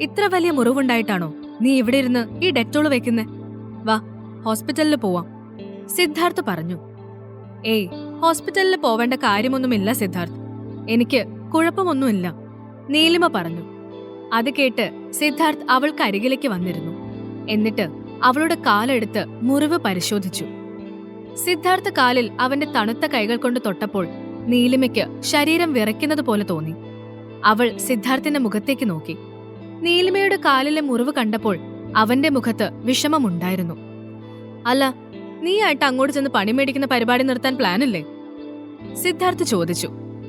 ഇത്ര വലിയ മുറിവുണ്ടായിട്ടാണോ നീ ഇവിടെ ഇരുന്ന് ഈ ഡെറ്റോൾ വെക്കുന്നേ? വാ ഹോസ്പിറ്റലിൽ പോവാം. സിദ്ധാർത്ഥ് പറഞ്ഞു. ഏയ് ഹോസ്പിറ്റലിൽ പോവേണ്ട കാര്യമൊന്നുമില്ല സിദ്ധാർത്ഥ്. എനിക്ക് കുഴപ്പമൊന്നുമില്ല. നീലിമ പറഞ്ഞു. അത് കേട്ട് സിദ്ധാർത്ഥ് അവൾക്ക് അരികിലേക്ക് വന്നിരുന്നു. എന്നിട്ട് അവളുടെ കാലെടുത്ത് മുറിവ് പരിശോധിച്ചു. സിദ്ധാർത്ഥ് കാലിൽ അവന്റെ തണുത്ത കൈകൾ കൊണ്ട് തൊട്ടപ്പോൾ നീലിമയ്ക്ക് ശരീരം വിറയ്ക്കുന്നത് പോലെ തോന്നി. അവൾ സിദ്ധാർത്ഥിന്റെ മുഖത്തേക്ക് നോക്കി. നീലിമയുടെ കാലിലെ മുറിവ് കണ്ടപ്പോൾ അവന്റെ മുഖത്ത് വിഷമമുണ്ടായിരുന്നു. അല്ല നീ ആയിട്ട് അങ്ങോട്ട് ചെന്ന് പണി മേടിക്കുന്ന പരിപാടി നിർത്താൻ പ്ലാനില്ലേ? സിദ്ധാർത്ഥ് ചോദിച്ചു.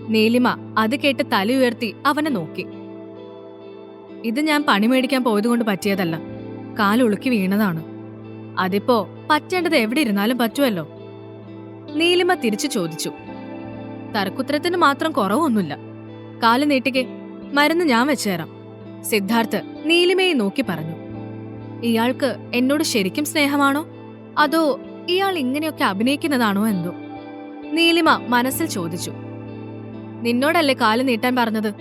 നീലിമ അത് കേട്ട് തല ഉയർത്തി അവനെ നോക്കി. ഇത് ഞാൻ പണി മേടിക്കാൻ പോയതുകൊണ്ട് പറ്റിയതല്ല. കാലുളുക്കി വീണതാണ്. അതിപ്പോ പറ്റേണ്ടത് എവിടെ ഇരുന്നാലും പറ്റുമല്ലോ നീലിമ തിരിച്ചു ചോദിച്ചു. തർക്കുത്തരത്തിന് മാത്രം കുറവൊന്നുമില്ല. കാൽ നീട്ടിക്കെ മരുന്ന് ഞാൻ വെച്ചുതരാം സിദ്ധാർത്ഥ് നീലിമയെ നോക്കി പറഞ്ഞു. ഇയാൾക്ക് എന്നോട് ശരിക്കും സ്നേഹമാണോ? അതോ ഇയാൾ ഇങ്ങനെയൊക്കെ അഭിനയിക്കുന്നതാണോ എന്തോ? നീലിമ മനസ്സിൽ ചോദിച്ചു. നിന്നോടല്ലേ കാൽ നീട്ടാൻ പറഞ്ഞത്?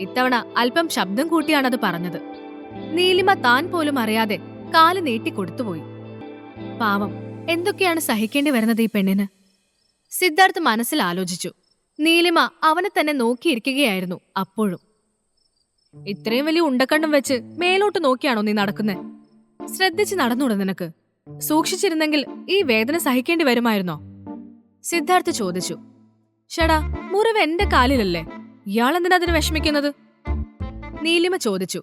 ഇത്തവണ അല്പം ശബ്ദം കൂട്ടിയാണത് പറഞ്ഞത്. നീലിമ താൻ പോലും അറിയാതെ കാൽ നീട്ടിക്കൊടുത്തുപോയി പാവം എന്തൊക്കെയാണ് സഹിക്കേണ്ടി വരുന്നത് ഈ പെണ്ണിന്? സിദ്ധാർത്ഥ് മനസ്സിൽ ആലോചിച്ചു. നീലിമ അവനെ തന്നെ നോക്കിയിരിക്കുകയായിരുന്നു അപ്പോഴും. ഇത്രയും വലിയ ഉണ്ടക്കണ്ണും വെച്ച് മേലോട്ട് നോക്കിയാണോ നീ നടക്കുന്നത് ശ്രദ്ധിച്ച് നടന്നൂടെ നിനക്ക്. സൂക്ഷിച്ചിരുന്നെങ്കിൽ ഈ വേദന സഹിക്കേണ്ടി വരുമായിരുന്നോ? സിദ്ധാർത്ഥ് ചോദിച്ചു. ഷടാ മുറിവ് എന്റെ കാലിലല്ലേ? ഇയാൾ എന്തിനാ അതിന് വിഷമിക്കുന്നത്? നീലിമ ചോദിച്ചു.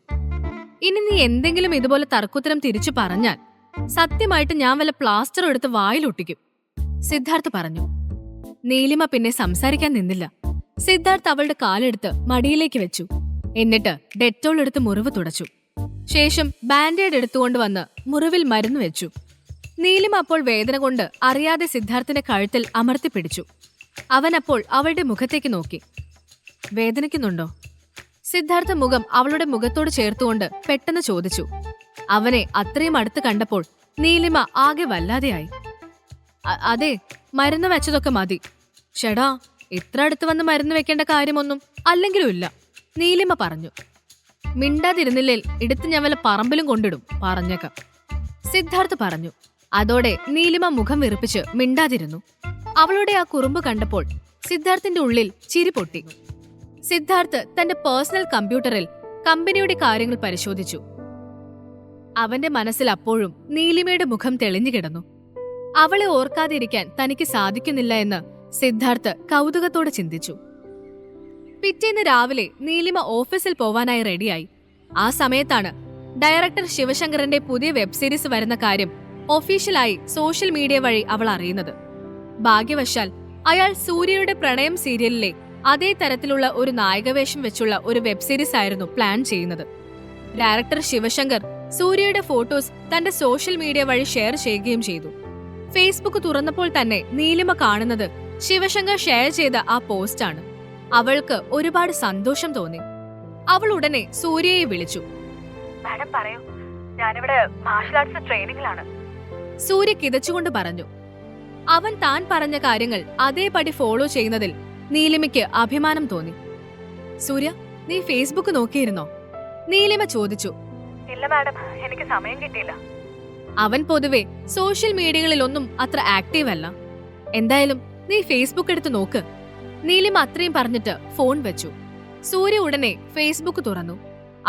ഇനി നീ എന്തെങ്കിലും ഇതുപോലെ തർക്കുത്തരം തിരിച്ചു പറഞ്ഞാൽ സത്യമായിട്ട് ഞാൻ വല്ല പ്ലാസ്റ്ററും എടുത്ത് വായിലൊട്ടിക്കും. സിദ്ധാർത്ഥ് പറഞ്ഞു. നീലിമ പിന്നെ സംസാരിക്കാൻ നിന്നില്ല. സിദ്ധാർത്ഥ് അവളുടെ കാലെടുത്ത് മടിയിലേക്ക് വെച്ചു. എന്നിട്ട് ഡെറ്റോൾ എടുത്ത് മുറിവ് തുടച്ചു. ശേഷം ബാൻഡേഡ് എടുത്തുകൊണ്ട് വന്ന് മുറിവിൽ മരുന്ന് വെച്ചു. നീലിമ അപ്പോൾ വേദന കൊണ്ട് അറിയാതെ സിദ്ധാർത്ഥിന്റെ കഴുത്തിൽ അമർത്തി പിടിച്ചു. അവൻ അപ്പോൾ അവളുടെ മുഖത്തേക്ക് നോക്കി. വേദനിക്കുന്നുണ്ടോ? സിദ്ധാർത്ഥ മുഖം അവളുടെ മുഖത്തോട് ചേർത്തുകൊണ്ട് പെട്ടെന്ന് ചോദിച്ചു. അവനെ അത്രയും അടുത്ത് കണ്ടപ്പോൾ നീലിമ ആകെ വല്ലാതെയായി. അതെ മരുന്ന് വെച്ചതൊക്കെ മതി. ചേടാ ഇത്ര അടുത്ത് വന്ന് മരുന്ന് വെക്കേണ്ട കാര്യമൊന്നും അല്ലെങ്കിലും ഇല്ല നീലിമ പറഞ്ഞു. മിണ്ടാതിരുന്നില്ലേ എടുത്ത് ഞാൻ വല്ല പറമ്പിലും കൊണ്ടിടും പറഞ്ഞേക്കാം. സിദ്ധാർത്ഥ് പറഞ്ഞു. അതോടെ നീലിമ മുഖം വെറുപ്പിച്ച് മിണ്ടാതിരുന്നു. അവളുടെ ആ കുറുമ്പ് കണ്ടപ്പോൾ സിദ്ധാർത്ഥിന്റെ ഉള്ളിൽ ചിരി പൊട്ടി. സിദ്ധാർത്ഥ് തന്റെ പേഴ്സണൽ കമ്പ്യൂട്ടറിൽ കമ്പനിയുടെ കാര്യങ്ങൾ പരിശോധിച്ചു. അവന്റെ മനസ്സിൽ അപ്പോഴും നീലിമയുടെ മുഖം തെളിഞ്ഞു കിടന്നു. അവളെ ഓർക്കാതിരിക്കാൻ തനിക്ക് സാധിക്കുന്നില്ല എന്ന് സിദ്ധാർത്ഥ് കൗതുകത്തോടെ ചിന്തിച്ചു. പിറ്റേന്ന് രാവിലെ നീലിമ ഓഫീസിൽ പോവാനായി റെഡിയായി. ആ സമയത്താണ് ഡയറക്ടർ ശിവശങ്കറിന്റെ പുതിയ വെബ് സീരീസ് വരുന്ന കാര്യം ഒഫീഷ്യലായി സോഷ്യൽ മീഡിയ വഴി അവൾ അറിയുന്നത്. ഭാഗ്യവശാൽ അയാൾ സൂര്യയുടെ പ്രണയം സീരിയലിലെ അതേ തരത്തിലുള്ള ഒരു നായകവേഷം വെച്ചുള്ള ഒരു വെബ് സീരീസ് ആയിരുന്നു പ്ലാൻ ചെയ്യുന്നത്. ഡയറക്ടർ ശിവശങ്കർ സൂര്യയുടെ ഫോട്ടോസ് തന്റെ സോഷ്യൽ മീഡിയ വഴി ഷെയർ ചെയ്യുകയും ചെയ്തു. ഫേസ്ബുക്ക് തുറന്നപ്പോൾ തന്നെ നീലിമ കാണുന്നത് ശിവശങ്കർ ഷെയർ ചെയ്ത ആ പോസ്റ്റാണ്. അവൾക്ക് ഒരുപാട് സന്തോഷം തോന്നി. അവൾ ഉടനെ സൂര്യയെ വിളിച്ചു. മാഡം പറയൂ ഞാനിവിടെ മാർഷൽ ആർട്സ് ട്രെയിനിങ്ങിലാണ് സൂര്യ കിതച്ചുകൊണ്ട് പറഞ്ഞു. അവൻ താൻ പറഞ്ഞ കാര്യങ്ങൾ അതേപടി ഫോളോ ചെയ്യുന്നതിൽ നീലിമയ്ക്ക് അഭിമാനം തോന്നി. സൂര്യ നീ ഫേസ്ബുക്ക് നോക്കിയിരുന്നോ? നീലിമ ചോദിച്ചു. ഇല്ല മാഡം എനിക്ക് സമയം കിട്ടിയില്ല. അവൻ പൊതുവെ സോഷ്യൽ മീഡിയകളിലൊന്നും അത്ര ആക്റ്റീവ് അല്ല. എന്തായാലും നീ ഫേസ്ബുക്ക് എടുത്ത് നോക്ക്. നീലിമ അത്രയും പറഞ്ഞിട്ട് ഫോൺ വെച്ചു. സൂര്യ ഉടനെ ഫേസ്ബുക്ക് തുറന്നു.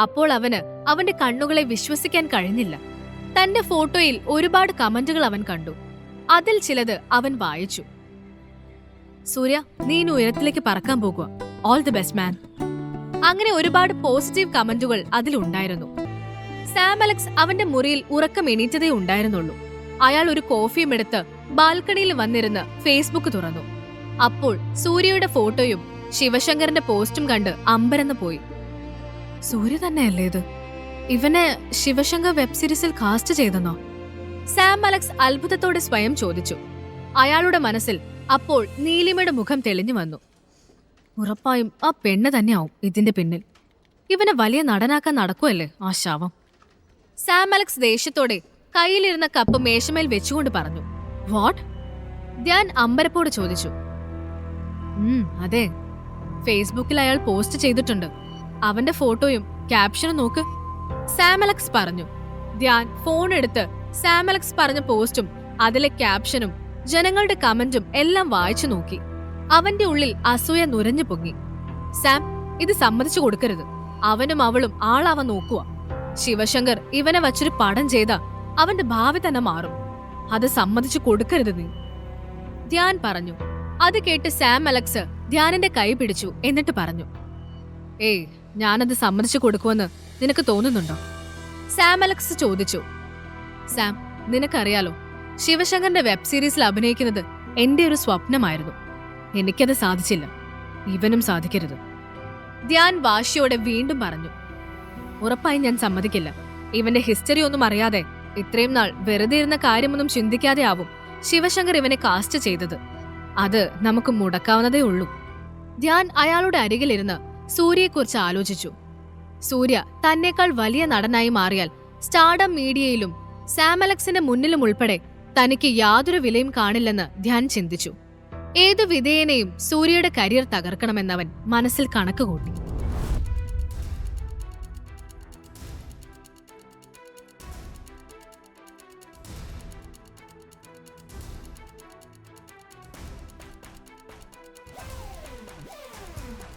അപ്പോൾ അവന് അവന്റെ കണ്ണുകളെ വിശ്വസിക്കാൻ കഴിഞ്ഞില്ല. തന്റെ ഫോട്ടോയിൽ ഒരുപാട് കമന്റുകൾ അവൻ കണ്ടു. അതിൽ ചിലത് അവൻ വായിച്ചു. സൂര്യ നീ ഇനി ഉയരത്തിലേക്ക് പറക്കാൻ പോകുക ഓൾ ദി ബെസ്റ്റ് മാൻ അങ്ങനെ ഒരുപാട് പോസിറ്റീവ് കമന്റുകൾ അതിലുണ്ടായിരുന്നു സാം അലക്സ് അവന്റെ മുറിയിൽ ഉറക്കം എണീറ്റതേ ഉണ്ടായിരുന്നുള്ളൂ. അയാൾ ഒരു കോഫിയും എടുത്ത് ബാൽക്കണിയിൽ വന്നിരുന്ന് ഫേസ്ബുക്ക് തുറന്നു. അപ്പോൾ സൂര്യയുടെ ഫോട്ടോയും ശിവശങ്കറിന്റെ പോസ്റ്റും കണ്ട് അമ്പരന്ന് പോയി. സൂര്യ തന്നെയല്ലേ ഇത്? ഇവനെ ശിവശങ്കർ വെബ് സീരീസിൽ കാസ്റ്റ് ചെയ്തെന്നോ? സാം അലക്സ് അത്ഭുതത്തോടെ സ്വയം ചോദിച്ചു. അയാളുടെ മനസ്സിൽ അപ്പോൾ നീലിമയുടെ മുഖം തെളിഞ്ഞു വന്നു. ഉറപ്പായും ആ പെണ്ണ് തന്നെയാവും ഇതിന്റെ പിന്നിൽ. ഇവനെ വലിയ നടനാക്കാൻ നടക്കുമല്ലേ ആ ശവം? സാം അലക്സ് ദേഷ്യത്തോടെ കയ്യിലിരുന്ന കപ്പ് മേശമേൽ വെച്ചുകൊണ്ട് പറഞ്ഞു. വാട്ട്? ധ്യാൻ അമ്പരപ്പോട് ചോദിച്ചു. അതെ. ഫേസ്ബുക്കിൽ അയാൾ പോസ്റ്റ് ചെയ്തിട്ടുണ്ട്. അവന്റെ ഫോട്ടോയും ക്യാപ്ഷനും നോക്ക്. സാമലക്സ് പറഞ്ഞു. ധ്യാൻ ഫോൺ എടുത്ത് സാമലക്സ് പറഞ്ഞ പോസ്റ്റും അതിലെ ക്യാപ്ഷനും ജനങ്ങളുടെ കമന്റും എല്ലാം വായിച്ചു നോക്കി. അവന്റെ ഉള്ളിൽ അസൂയ നുരഞ്ഞു പൊങ്ങി. സാം ഇത് സമ്മതിച്ചു കൊടുക്കരുത്. അവനും അവളും ആളാവൻ നോക്കുക ശിവശങ്കർ ഇവനെ വച്ചൊരു പടം ചെയ്ത അവന്റെ ഭാവി തന്നെ മാറും. അത് സമ്മതിച്ചു കൊടുക്കരുത് നീ. ധ്യാൻ പറഞ്ഞു. അത് കേട്ട് സാം അലക്സ് ധ്യാനന്റെ കൈ പിടിച്ചു എന്നിട്ട് പറഞ്ഞു ഏയ് ഞാനത് സമ്മതിച്ചു കൊടുക്കുമെന്ന് നിനക്ക് തോന്നുന്നുണ്ടോ? സാം അലക്സ് ചോദിച്ചു സാം നിനക്കറിയാലോ ശിവശങ്കറിന്റെ വെബ് സീരീസിൽ അഭിനയിക്കുന്നത് എന്റെ ഒരു സ്വപ്നമായിരുന്നു. എനിക്കത് സാധിച്ചില്ല. ഇവനും സാധിക്കരുത്. ധ്യാൻ വാശിയോടെ വീണ്ടും പറഞ്ഞു ഉറപ്പായി ഞാൻ സമ്മതിക്കില്ല. ഇവന്റെ ഹിസ്റ്ററി ഒന്നും അറിയാതെ ഇത്രയും നാൾ വെറുതെ ഇരുന്ന കാര്യമൊന്നും ചിന്തിക്കാതെ ആവും ശിവശങ്കർ ഇവനെ കാസ്റ്റ് ചെയ്തത്. അത് നമുക്ക് മുടക്കാവുന്നതേ ഉള്ളൂ. ധ്യാൻ അയാളുടെ അരികിലിരുന്ന് സൂര്യയെക്കുറിച്ച് ആലോചിച്ചു. സൂര്യ തന്നേക്കാൾ വലിയ നടനായി മാറിയാൽ സ്റ്റാർഡം മീഡിയയിലും സാമലക്സിന്റെ മുന്നിലും ഉൾപ്പെടെ തനിക്ക് യാതൊരു വിലയും കാണില്ലെന്ന് ധ്യാൻ ചിന്തിച്ചു. ഏതു വിധേയനെയും സൂര്യയുടെ കരിയർ തകർക്കണമെന്നവൻ മനസ്സിൽ കണക്ക് കൂട്ടി